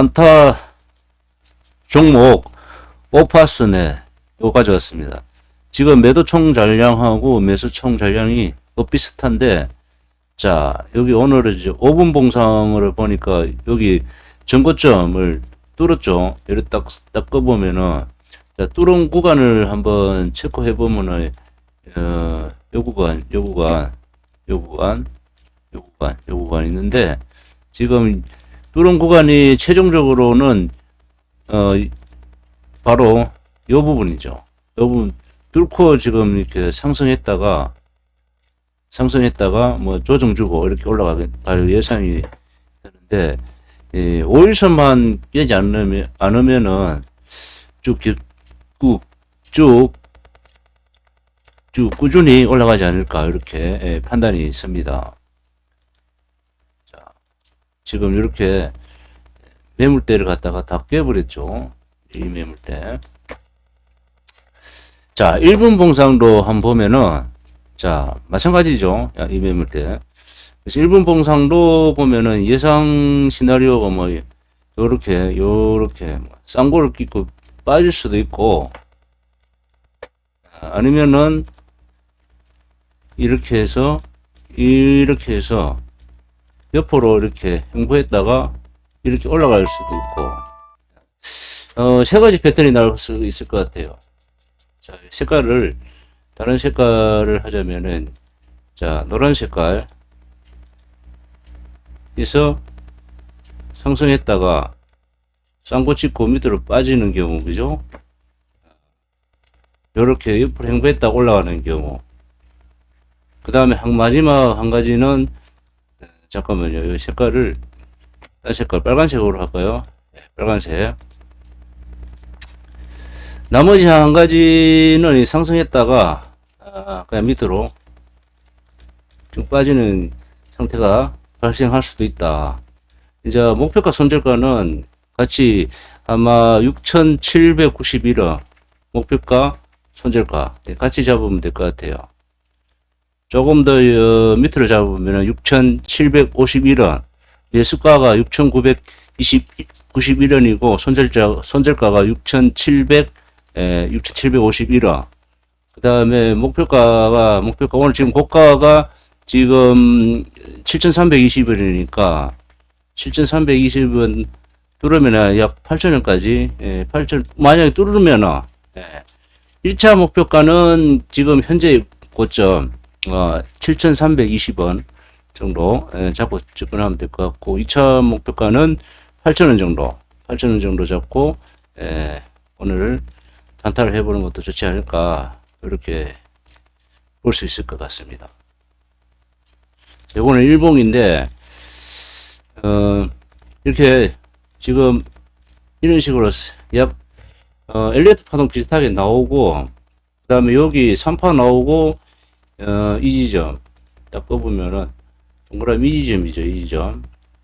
안타 종목 오파스 네 요 가져왔습니다. 지금 매도 총 잔량하고 매수 총 잔량이 어 비슷한데 자 여기 오늘은 이제 5분 봉상을 보니까 여기 전고점을 뚫었죠. 이렇게 딱, 딱 꺼보면은 자, 뚫은 구간을 한번 체크해 보면은 어, 요 구간, 요 구간, 요 구간, 요 구간, 요 구간 있는데 지금 뚫은 구간이 최종적으로는 어 이- 바로 요 부분이죠. 요 부분 뚫고 지금 이렇게 상승했다가 상승했다가 뭐 조정 주고 이렇게 올라갈 예상이 되는데 이 5일선만 깨지 않으면 않으면은 쭉 쭉 쭉, 쭉 꾸준히 올라가지 않을까 이렇게 예, 판단이 있습니다. 자, 지금 이렇게 매물대를 갖다가 다 깨버렸죠. 이 매물대. 자, 1분 봉상도 한번 보면은, 자, 마찬가지죠. 야, 이 매물대. 그래서 1분 봉상도 보면은 예상 시나리오가 뭐, 요렇게, 요렇게, 뭐 쌍고를 끼고 빠질 수도 있고, 아니면은, 이렇게 해서, 이렇게 해서, 옆으로 이렇게 행보했다가, 이렇게 올라갈 수도 있고, 어, 세 가지 패턴이 나올 수 있을 것 같아요. 자, 색깔을, 다른 색깔을 하자면은, 자, 노란 색깔, 에서 상승했다가, 쌍고 찍고 밑으로 빠지는 경우, 그죠? 요렇게 옆으로 행보했다가 올라가는 경우. 그 다음에 한, 마지막 한 가지는, 잠깐만요. 이 색깔을, 딴 색깔 빨간색으로 할까요? 네, 빨간색. 나머지 한 가지는 이 상승했다가 아, 그냥 밑으로 좀 빠지는 상태가 발생할 수도 있다. 이제 목표가 손절가는 같이 아마 6,791원 목표가 손절가 예, 같이 잡으면 될 것 같아요. 조금 더 어, 밑으로 잡으면 6,751원. 예수가가 6,991원이고 손절자 손절가가 6,700 에, 6,751원. 그 다음에 목표가가, 목표가, 오늘 지금 고가가 지금 7,320원이니까 7,320원 뚫으면 약 8,000원까지, 예, 8,000, 만약에 뚫으면, 예, 1차 목표가는 지금 현재 고점, 어, 7,320원 정도, 예, 잡고 접근하면 될 것 같고, 2차 목표가는 8,000원 정도, 8,000원 정도 잡고, 예, 오늘 단타를 해보는 것도 좋지 않을까 이렇게 볼 수 있을 것 같습니다. 이거는 일봉인데 어, 이렇게 지금 이런 식으로 약 어, 엘리어트 파동 비슷하게 나오고 그 다음에 여기 3파 나오고 어, 이 지점 딱 뽑으면은 동그라미 이 지점이죠 이 지점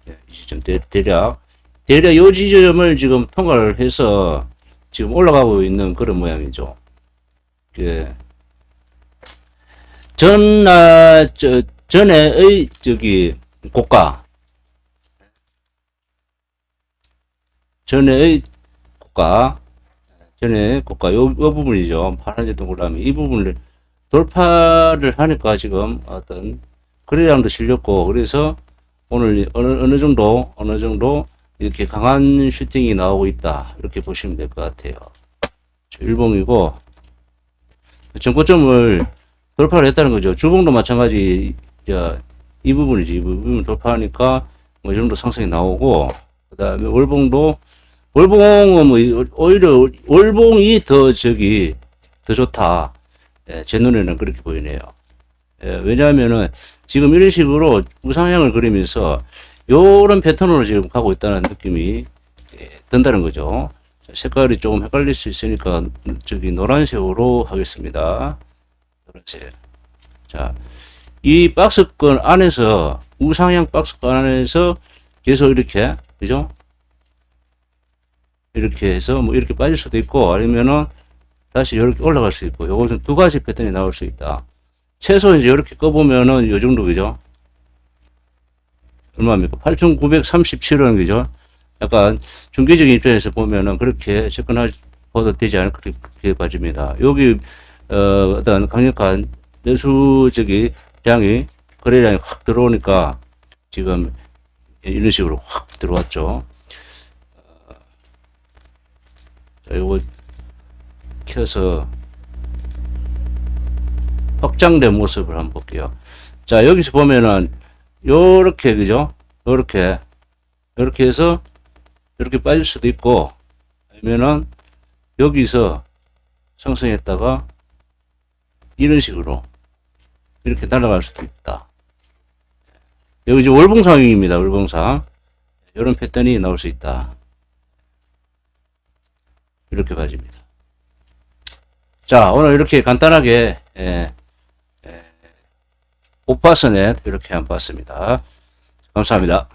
예, 이 지점 대, 대략 대략 요 지점을 지금 통과를 해서 지금 올라가고 있는 그런 모양이죠. 그, 전, 아, 저, 전에의, 저기, 고가. 전에의 고가. 전에 고가. 요, 요 부분이죠. 파란색 동그라미. 이 부분을 돌파를 하니까 지금 어떤 거래량도 실렸고, 그래서 오늘 어느, 어느 정도, 어느 정도 이렇게 강한 슈팅이 나오고 있다. 이렇게 보시면 될 것 같아요. 일봉이고, 정고점을 돌파를 했다는 거죠. 주봉도 마찬가지, 자, 이 부분이지. 이 부분을 돌파하니까 뭐 이 정도 상승이 나오고, 그 다음에 월봉도, 월봉은 뭐, 오히려 월봉이 더 저기, 더 좋다. 예, 제 눈에는 그렇게 보이네요. 예, 왜냐하면은 지금 이런 식으로 우상향을 그리면서 요런 패턴으로 지금 가고 있다는 느낌이 예, 든다는 거죠. 자, 색깔이 조금 헷갈릴 수 있으니까 저기 노란색으로 하겠습니다. 노란색. 자, 이 박스권 안에서 우상향 박스권 안에서 계속 이렇게 그죠? 이렇게 해서 뭐 이렇게 빠질 수도 있고 아니면은 다시 이렇게 올라갈 수 있고 요것은 두 가지 패턴이 나올 수 있다. 최소 이제 이렇게 꺼보면은 요 정도 그죠? 얼마입니까? 8,937원, 그죠? 약간 중개적인 입장에서 보면은 그렇게 접근할 보도 되지 않을 그렇게 봐집니다. 여기 어, 어떤 강력한 매수적이량이 거래량이 확 들어오니까 지금 이런 식으로 확 들어왔죠. 어, 자, 요거 켜서 확장된 모습을 한번 볼게요. 자, 여기서 보면은 요렇게 그죠? 요렇게 요렇게 해서 이렇게 빠질 수도 있고 아니면은 여기서 상승했다가 이런 식으로 이렇게 날아갈 수도 있다. 여기 이제 월봉상입니다. 월봉상. 이런 패턴이 나올 수 있다. 이렇게 봐집니다. 자, 오늘 이렇게 간단하게, 예, 예, 오파스넷 이렇게 한번 봤습니다. 감사합니다.